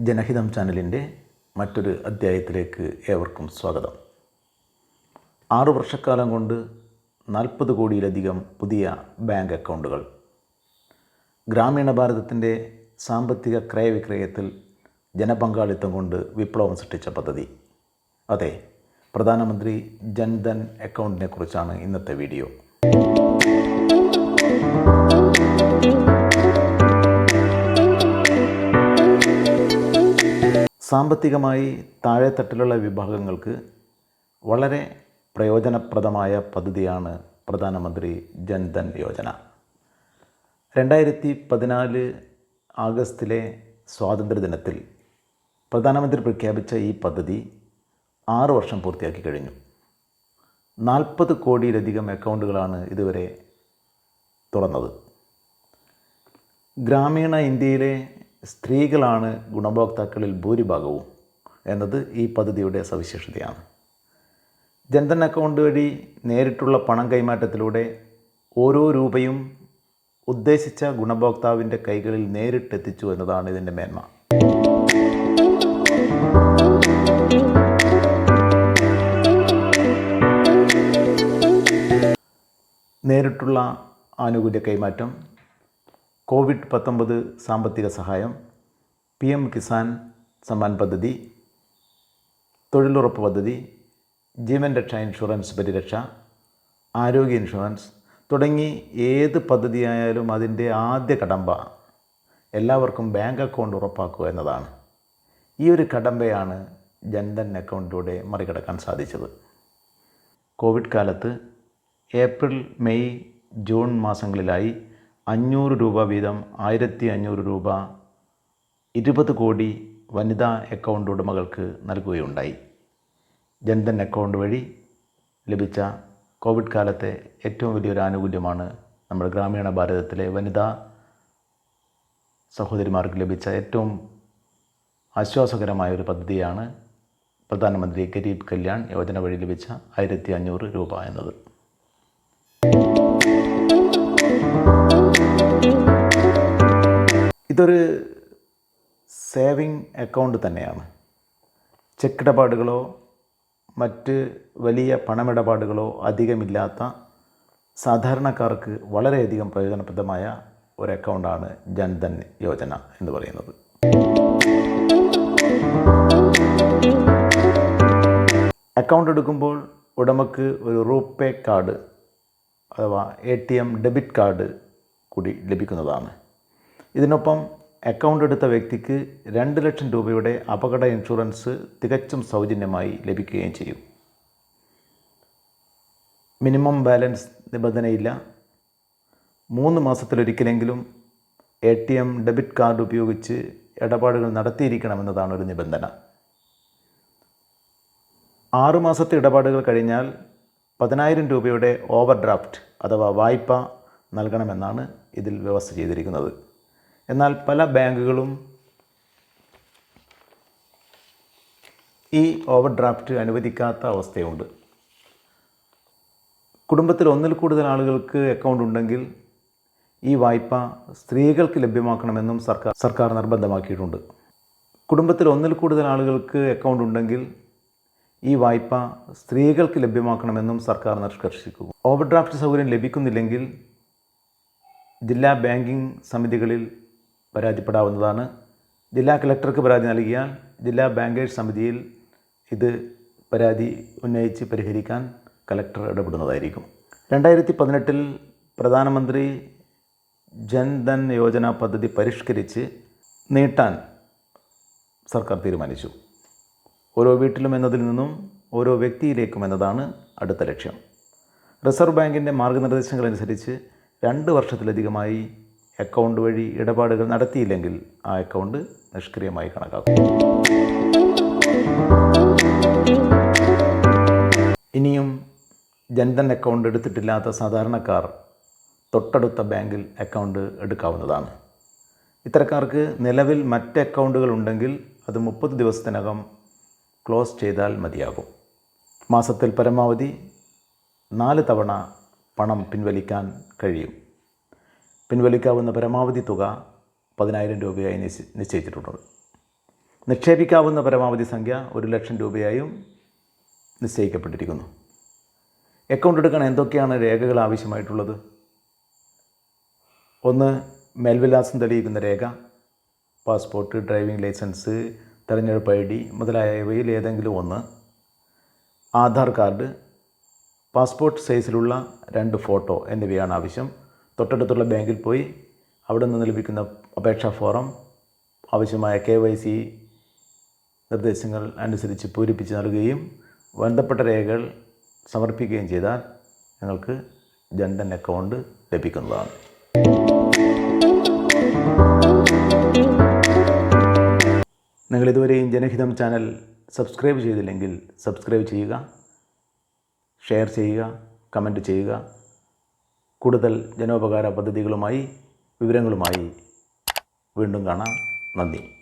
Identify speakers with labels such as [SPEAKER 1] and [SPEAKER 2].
[SPEAKER 1] ജനഹിതം ചാനലിന്റെ മറ്റൊരു അധ്യായത്തിലേക്ക് ഏവർക്കും സ്വാഗതം. ആറു വർഷക്കാലം കൊണ്ട് നാൽപ്പത് കോടിയിലധികം പുതിയ ബാങ്ക് അക്കൗണ്ടുകൾ. ഗ്രാമീണ ഭാരതത്തിന്റെ സാമ്പത്തിക ക്രയവിക്രയത്തിൽ ജനപങ്കാളിത്തം കൊണ്ട് വിപ്ലവം സൃഷ്ടിച്ച പദ്ധതി. അതെ പ്രധാനമന്ത്രി ജൻധൻ അക്കൗണ്ടിനെ കുറിച്ചാണ് ഇന്നത്തെ വീഡിയോ. സാമ്പത്തികമായി താഴെത്തട്ടിലുള്ള വിഭാഗങ്ങൾക്ക് വളരെ പ്രയോജനപ്രദമായ പദ്ധതിയാണ് പ്രധാനമന്ത്രി ജൻധൻ യോജന. രണ്ടായിരത്തി പതിനാല് ആഗസ്റ്റിലെ സ്വാതന്ത്ര്യദിനത്തിൽ പ്രധാനമന്ത്രി പ്രഖ്യാപിച്ച ഈ പദ്ധതി ആറ് വർഷം പൂർത്തിയാക്കി കഴിഞ്ഞു. നാൽപ്പത് കോടിയിലധികം അക്കൗണ്ടുകളാണ് ഇതുവരെ തുറന്നത്. ഗ്രാമീണ ഇന്ത്യയിലെ സ്ത്രീകളാണ് ഗുണഭോക്താക്കളിൽ ഭൂരിഭാഗവും എന്നത് ഈ പദ്ധതിയുടെ സവിശേഷതയാണ്. ജൻധൻ അക്കൗണ്ട് വഴി നേരിട്ടുള്ള പണം കൈമാറ്റത്തിലൂടെ ഓരോ രൂപയും ഉദ്ദേശിച്ച ഗുണഭോക്താവിന്റെ കൈകളിൽ നേരിട്ടെത്തിച്ചു എന്നതാണ് ഇതിന്റെ മേന്മ. നേരിട്ടുള്ള ആനുകൂല്യ കൈമാറ്റം കോവിഡ് പത്തൊമ്പത് സാമ്പത്തിക സഹായം പി എം കിസാൻ സമ്മാൻ പദ്ധതി തൊഴിലുറപ്പ് പദ്ധതി ജീവൻ രക്ഷ ഇൻഷുറൻസ് പരിരക്ഷ ആരോഗ്യ ഇൻഷുറൻസ് തുടങ്ങി ഏത് പദ്ധതിയായാലും അതിന്റെ ആദ്യ കടമ്പ എല്ലാവർക്കും ബാങ്ക് അക്കൗണ്ട് ഉറപ്പാക്കുക എന്നതാണ്. ഈ ഒരു കടമ്പയാണ് ജൻധൻ അക്കൗണ്ടിലൂടെ മറികടക്കാൻ സാധിച്ചത്. കോവിഡ് കാലത്ത് ഏപ്രിൽ മെയ് ജൂൺ മാസങ്ങളിലായി അഞ്ഞൂറ് രൂപ വീതം ആയിരത്തി അഞ്ഞൂറ് രൂപ ഇരുപത് കോടി വനിതാ അക്കൗണ്ട് ഉടമകൾക്ക് നൽകുകയുണ്ടായി. ജൻധൻ അക്കൗണ്ട് വഴി ലഭിച്ച കോവിഡ് കാലത്തെ ഏറ്റവും വലിയൊരു ആനുകൂല്യമാണ് നമ്മുടെ ഗ്രാമീണ ഭാരതത്തിലെ വനിതാ സഹോദരിമാർക്ക് ലഭിച്ച ഏറ്റവും ആശ്വാസകരമായ ഒരു പദ്ധതിയാണ് പ്രധാനമന്ത്രി ഗരീബ് കല്യാൺ യോജന വഴി ലഭിച്ച ആയിരത്തി അഞ്ഞൂറ് രൂപ എന്നത്. ഇതൊരു സേവിങ് അക്കൗണ്ട് തന്നെയാണ്. ചെക്ക് ഇടപാടുകളോ മറ്റ് വലിയ പണമിടപാടുകളോ അധികമില്ലാത്ത സാധാരണക്കാർക്ക് വളരെയധികം പ്രയോജനപ്രദമായ ഒരു അക്കൗണ്ടാണ് ജൻധൻ യോജന എന്ന് പറയുന്നത്. അക്കൗണ്ട് എടുക്കുമ്പോൾ ഉടമക്ക് ഒരു റൂപേ കാർഡ് അഥവാ എ ഡെബിറ്റ് കാർഡ് കൂടി ലഭിക്കുന്നതാണ്. ഇതിനൊപ്പം അക്കൗണ്ട് എടുത്ത വ്യക്തിക്ക് രണ്ട് ലക്ഷം രൂപയുടെ അപകട ഇൻഷുറൻസ് തികച്ചും സൗജന്യമായി ലഭിക്കുകയും ചെയ്യും. മിനിമം ബാലൻസ് നിബന്ധനയില്ല. മൂന്ന് മാസത്തിലൊരിക്കലെങ്കിലും A T M debit card ഉപയോഗിച്ച് ഇടപാടുകൾ നടത്തിയിരിക്കണമെന്നതാണ് ഒരു നിബന്ധന. ആറു മാസത്തെ ഇടപാടുകൾ കഴിഞ്ഞാൽ പതിനായിരം രൂപയുടെ ഓവർ ഡ്രാഫ്റ്റ് അഥവാ വായ്പ നൽകണമെന്നാണ് ഇതിൽ വ്യവസ്ഥ ചെയ്തിരിക്കുന്നത്. എന്നാൽ പല ബാങ്കുകളും ഈ ഓവർ ഡ്രാഫ്റ്റ് അനുവദിക്കാത്ത അവസ്ഥയുണ്ട്. കുടുംബത്തിൽ ഒന്നിൽ കൂടുതൽ ആളുകൾക്ക് അക്കൗണ്ട് ഉണ്ടെങ്കിൽ ഈ വായ്പ സ്ത്രീകൾക്ക് ലഭ്യമാക്കണമെന്നും സർക്കാർ സർക്കാർ നിർബന്ധമാക്കിയിട്ടുണ്ട്. കുടുംബത്തിൽ ഒന്നിൽ കൂടുതൽ ആളുകൾക്ക് അക്കൗണ്ട് ഉണ്ടെങ്കിൽ ഈ വായ്പ സ്ത്രീകൾക്ക് ലഭ്യമാക്കണമെന്നും സർക്കാർ നിഷ്കർഷിക്കും ഓവർ ഡ്രാഫ്റ്റ് സൗകര്യം ലഭിക്കുന്നില്ലെങ്കിൽ ജില്ലാ ബാങ്കിംഗ് സമിതികളിൽ പരാതിപ്പെടാവുന്നതാണ്. ജില്ലാ കളക്ടർക്ക് പരാതി നൽകിയാൽ ജില്ലാ ബാങ്കേഴ്സ് സമിതിയിൽ ഇത് പരാതി ഉന്നയിച്ച് പരിഹരിക്കാൻ കലക്ടർ ഇടപെടുന്നതായിരിക്കും. രണ്ടായിരത്തി പതിനെട്ടിൽ പ്രധാനമന്ത്രി ജൻധൻ യോജന പദ്ധതി പരിഷ്കരിച്ച് നീട്ടാൻ സർക്കാർ തീരുമാനിച്ചു. ഓരോ വീട്ടിലും എന്നതിൽ നിന്നും ഓരോ വ്യക്തിയിലേക്കും എന്നതാണ് അടുത്ത ലക്ഷ്യം. റിസർവ് ബാങ്കിന്റെ മാർഗനിർദ്ദേശങ്ങൾ അനുസരിച്ച് രണ്ട് വർഷത്തിലധികമായി അക്കൗണ്ട് വഴി ഇടപാടുകൾ നടത്തിയില്ലെങ്കിൽ ആ അക്കൗണ്ട് നിഷ്ക്രിയമായി കണക്കാക്കും. ഇനിയും ജൻധൻ അക്കൗണ്ട് എടുത്തിട്ടില്ലാത്ത സാധാരണക്കാർ തൊട്ടടുത്ത ബാങ്കിൽ അക്കൗണ്ട് എടുക്കാവുന്നതാണ്. ഇത്തരക്കാർക്ക് നിലവിൽ മറ്റ് അക്കൗണ്ടുകൾ ഉണ്ടെങ്കിൽ അത് മുപ്പത് ദിവസത്തിനകം ക്ലോസ് ചെയ്താൽ മതിയാകും. മാസത്തിൽ പരമാവധി നാല് തവണ പണം പിൻവലിക്കാൻ കഴിയും. പിൻവലിക്കാവുന്ന പരമാവധി തുക പതിനായിരം രൂപയായി നിശ്ച- നിശ്ചയിച്ചിട്ടുണ്ട് നിക്ഷേപിക്കാവുന്ന പരമാവധി സംഖ്യ ഒരു ലക്ഷം രൂപയായും നിശ്ചയിക്കപ്പെട്ടിരിക്കുന്നു. അക്കൗണ്ട് എടുക്കാൻ എന്തൊക്കെയാണ് രേഖകൾ ആവശ്യമായിട്ടുള്ളത്? ഒന്ന് മേൽവിലാസം തെളിയിക്കുന്ന രേഖ പാസ്പോർട്ട് ഡ്രൈവിംഗ് ലൈസൻസ് തെരഞ്ഞെടുപ്പ് ഐ ഡി മുതലായവയിൽ ഏതെങ്കിലും ഒന്ന് ആധാർ കാർഡ് പാസ്പോർട്ട് സൈസിലുള്ള രണ്ട് ഫോട്ടോ എന്നിവയാണ് ആവശ്യം. തൊട്ടടുത്തുള്ള ബാങ്കിൽ പോയി അവിടെ നിന്ന് ലഭിക്കുന്ന അപേക്ഷാ ഫോറം ആവശ്യമായ കെ വൈ സി നിർദ്ദേശങ്ങൾ അനുസരിച്ച് പൂരിപ്പിച്ച് നൽകുകയും ബന്ധപ്പെട്ട രേഖകൾ സമർപ്പിക്കുകയും ചെയ്താൽ നിങ്ങൾക്ക് ജൻധൻ അക്കൗണ്ട് ലഭിക്കുന്നതാണ്. നിങ്ങൾ ഇതുവരെയും ജനഹിതം ചാനൽ സബ്സ്ക്രൈബ് ചെയ്തില്ലെങ്കിൽ സബ്സ്ക്രൈബ് ചെയ്യുക ഷെയർ ചെയ്യുക കമന്റ് ചെയ്യുക. കൂടുതൽ ജനോപകാര പദ്ധതികളുമായി വിവരങ്ങളുമായി വീണ്ടും കാണാം. നന്ദി.